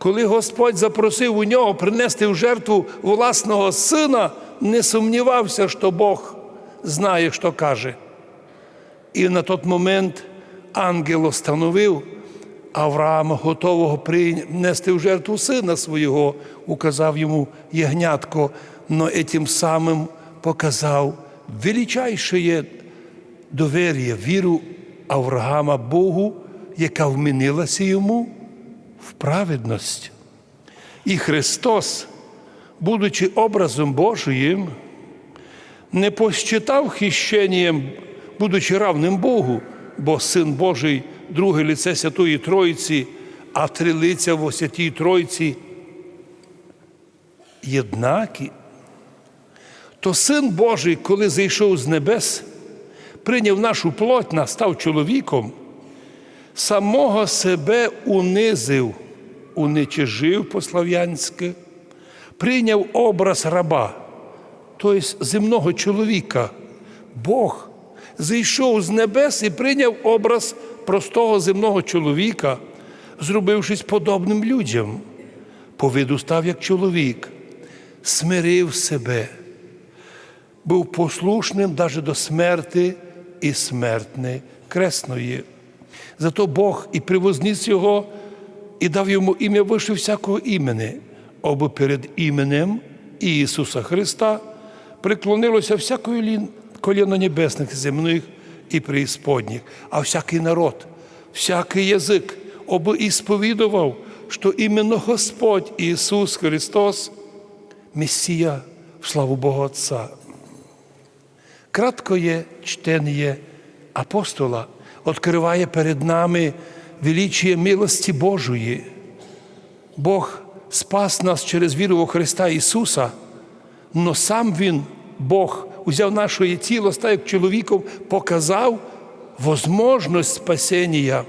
Коли Господь запросив у нього принести в жертву власного сина, не сумнівався, що Бог знає, що каже. І на той момент ангел остановив Авраама, готового принести в жертву сина свого, указав йому ягнятко, но этим самим показав величайше довір'я, віру Авраама Богу, яка вмінилася йому в праведність. І Христос, будучи образом Божиїм, не посчитав хищенням, будучи равним Богу, бо Син Божий, друге лице Святої Троїці, а три лиця в Святій Тройці єднакі. То Син Божий, коли зійшов з небес, прийняв нашу плоть, настав чоловіком, самого себе унизив, уничижив по-слав'янськи, прийняв образ раба, тобто земного чоловіка. Бог зійшов з небес і прийняв образ простого земного чоловіка, зробившись подобним людям. По виду став як чоловік, смирив себе, був послушним навіть до смерти і смертне кресної. Зато Бог і привозніс його, і дав йому ім'я вище всякого імені, аби перед іменем Ісуса Христа приклонилося всякої лін коліно небесних, земних і преісподніх, а всякий народ, всякий язик, аби і сповідував, що іменно Господь Ісус Христос, Месія в славу Бога Отця. Краткоє чтення апостола відкриває перед нами величіє милості Божої. Бог спас нас через віру у Христа Ісуса, но сам Він, Бог, узяв наше тіло, став як чоловіком, показав возможність спасіння.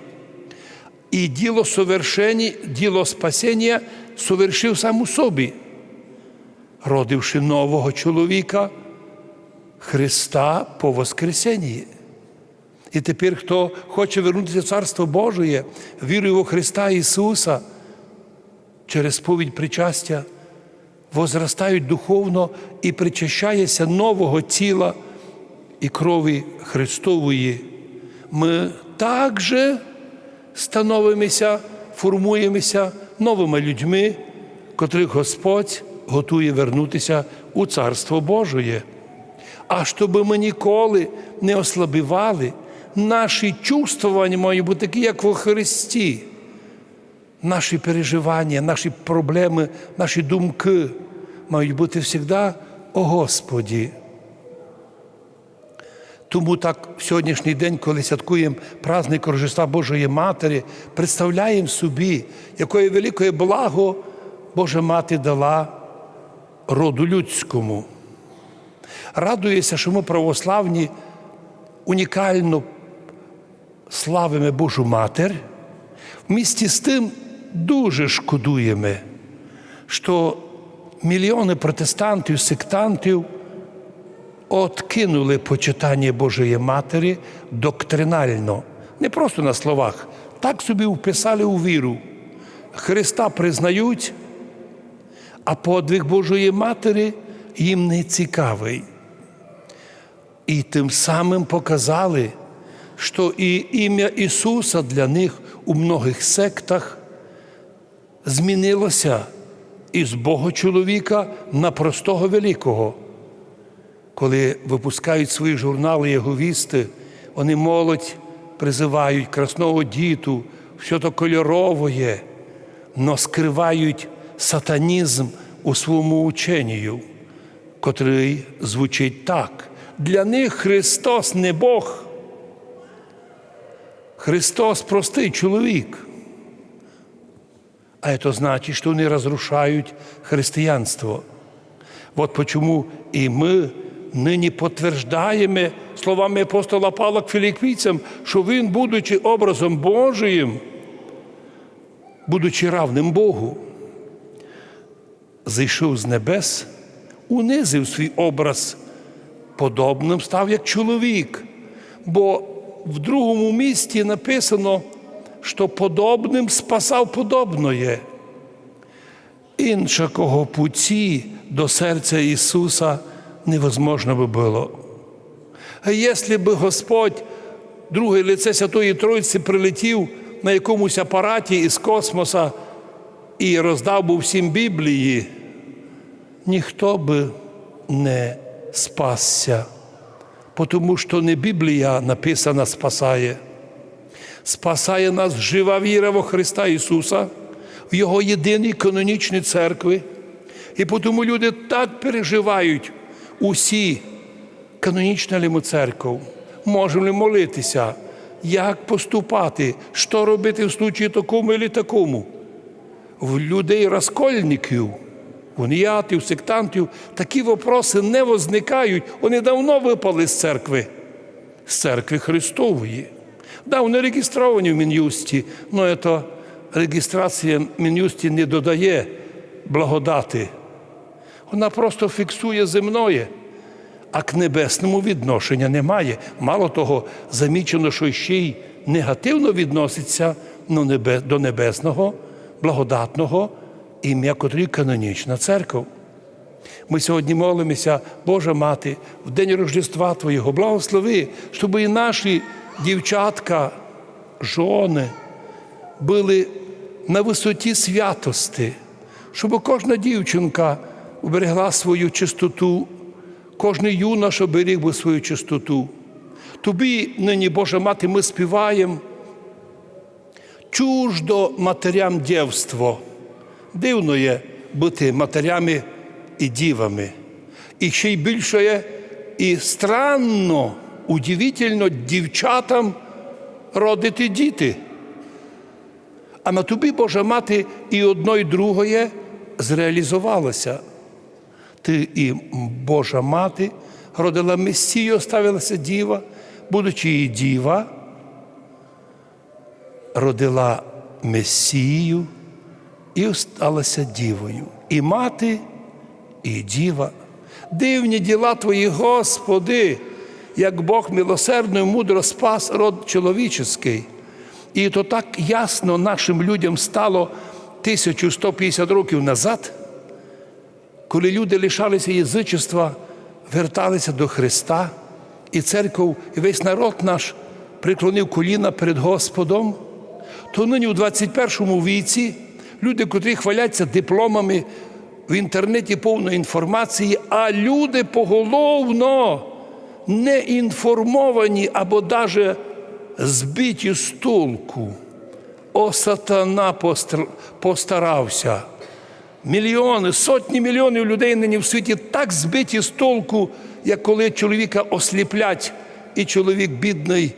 І діло совершення, діло спасіння совершив сам у собі, родивши нового чоловіка, Христа по Воскресенні. І тепер, хто хоче вернутися в Царство Божє, вірує у Христа Ісуса, через повідь причастя, возростають духовно і причащається нового тіла і крові Христової. Ми також становимося, формуємося новими людьми, котрих Господь готує вернутися у Царство Божє. А щоб ми ніколи не ослабівали, наші чувствування мають бути такі, як во Христі. Наші переживання, наші проблеми, наші думки мають бути завжди о Господі. Тому так в сьогоднішній день, коли святкуємо праздник Рождества Божої Матері, представляємо собі, якої великої благо Божа Мати дала роду людському. Радується, що ми православні унікально славимо Божу Матір, місті з тим дуже шкодуємо, що мільйони протестантів, сектантів откинули почитання Божої Матері доктринально, не просто на словах, так собі вписали у віру. Христа признають, а подвиг Божої Матері їм не цікавий. І тим самим показали, що і ім'я Ісуса для них у многих сектах змінилося із Бога чоловіка на простого великого. Коли випускають свої журнали Єговісти, вони молодь призивають красного діту, все то кольорове, но скривають сатанізм у своєму ученню, котрий звучить так. Для них Христос не Бог. Христос простий чоловік. А це значить, що вони розрушають християнство. От почому і ми нині підтверджуємо словами апостола Павла к філіппійцям, що він, будучи образом Божиїм, будучи равним Богу, зійшов з небес, унизив свій образ, подобним став як чоловік. Бо в другому місті написано, що подобним спасав подобноє. іншого путі до серця Ісуса невозможно би було. А якщо б Господь, друге лице Святої Тройці, прилетів на якомусь апараті із космоса і роздав би всім Біблії, ніхто би не спасся, тому що не Біблія написана спасає. Спасає нас жива віра во Христа Ісуса, в Його єдиній канонічній церкві. І тому люди так переживають усі канонічна ли ми церков, можемо ли молитися, як поступати, що робити в случаї такому і такому. В людей розкольників, уніатів, сектантів такі вопроси не возникають. Вони давно випали з церкви, з церкви Христової. Да, вони реєстровані в Мін'юсті, але реєстрація Мін'юсті не додає благодати. Вона просто фіксує земное, а к небесному відношення немає. Мало того, замічено, що ще й негативно відноситься ну, до небесного, благодатного ім'я, котрий канонічна церква. Ми сьогодні молимося, Божа Мати, в день Рождества Твоєго, благослови, щоб і наші дівчатка, жони були на висоті святости, щоб кожна дівчинка уберегла свою чистоту, кожен юнош оберіг би свою чистоту. Тобі нині, Божа Мати, ми співаємо чуждо матерям дівство. Дивно є бути матерями і дівами. І ще й більше є і странно, удивительно дівчатам родити діти. А на тобі, Божа мати, і одно, і другое зреалізувалося. Ти і Божа мати родила Месію, оставилася діва, будучи і діва, родила Месію і осталася дівою. І мати, і діва. Дивні діла Твої, Господи, як Бог милосердно і мудро спас род чоловічий. І то так ясно нашим людям стало 1150 років назад, коли люди лишалися язичества, верталися до Христа, і церков, і весь народ наш приклонив коліна перед Господом, то нині у 21 віці люди, котрі хваляться дипломами, в інтернеті повно інформації, а люди поголовно не інформовані або навіть збиті з толку. О, сатана постарався. Мільйони, сотні мільйонів людей нині в світі так збиті з толку, як коли чоловіка осліплять, і чоловік бідний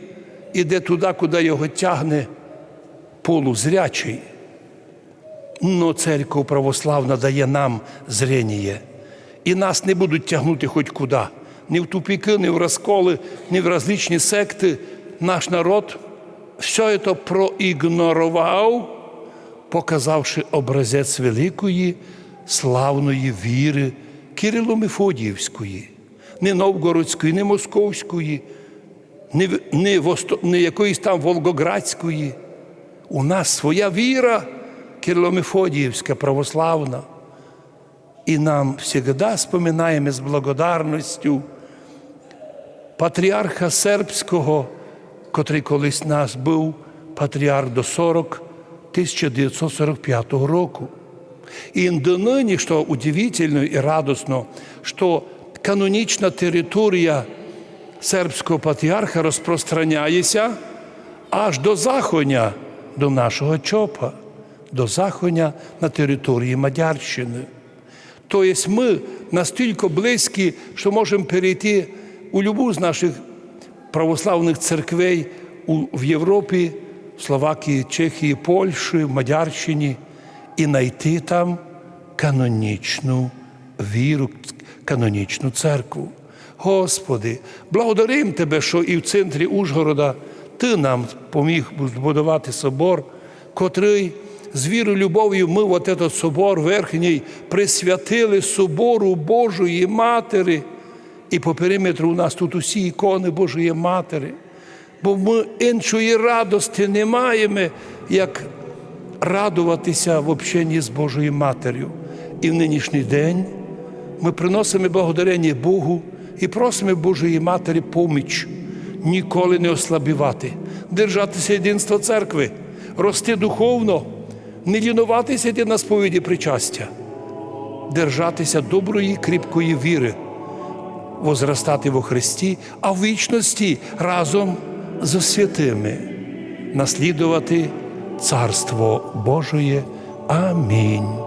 іде туди, куди його тягне полузрячий. Но церква православна дає нам зрення. І нас не будуть тягнути хоч куди. Ні в тупіки, ні в розколи, ні в различні секти. Наш народ все це проігнорував, показавши образець великої славної віри Кирило-Мефодіївської, не Новгородської, не Московської, не, не, не якоїсь там Волгоградської. У нас своя віра Кирило-Мефодіївська православна. І нам завжди споминаємо з благодарністю патріарха сербського, котрий колись нас був патріарх до 40 1945 року. І до нині, що удивительно і радосно, що канонічна територія сербського патріарха розпространяється аж до заходня, до нашого чопа, до заходня на території Мадярщини. Тобто ми настільки близькі, що можемо перейти у любу з наших православних церквей в Європі, Словакії, Чехії, Польщі, Мадярщині і знайти там канонічну віру, канонічну церкву. Господи, благодарим Тебе, що і в центрі Ужгорода Ти нам поміг збудувати собор, котрий з вірою, любов'ю ми от этот собор верхній присвятили собору Божої Матері. І по периметру у нас тут усі ікони Божої Матері. Бо ми іншої радості не маємо, як радуватися в общенні з Божою Матір'ю. І в нинішній день ми приносимо благодарення Богу і просимо Божої Матері поміч, ніколи не ослабівати, держатися єдинства церкви, рости духовно, не лінуватися йти на сповіді причастя, держатися доброї, кріпкої віри, возростати во Христі, а в вічності разом з святими наслідувати Царство Божоє. Амінь.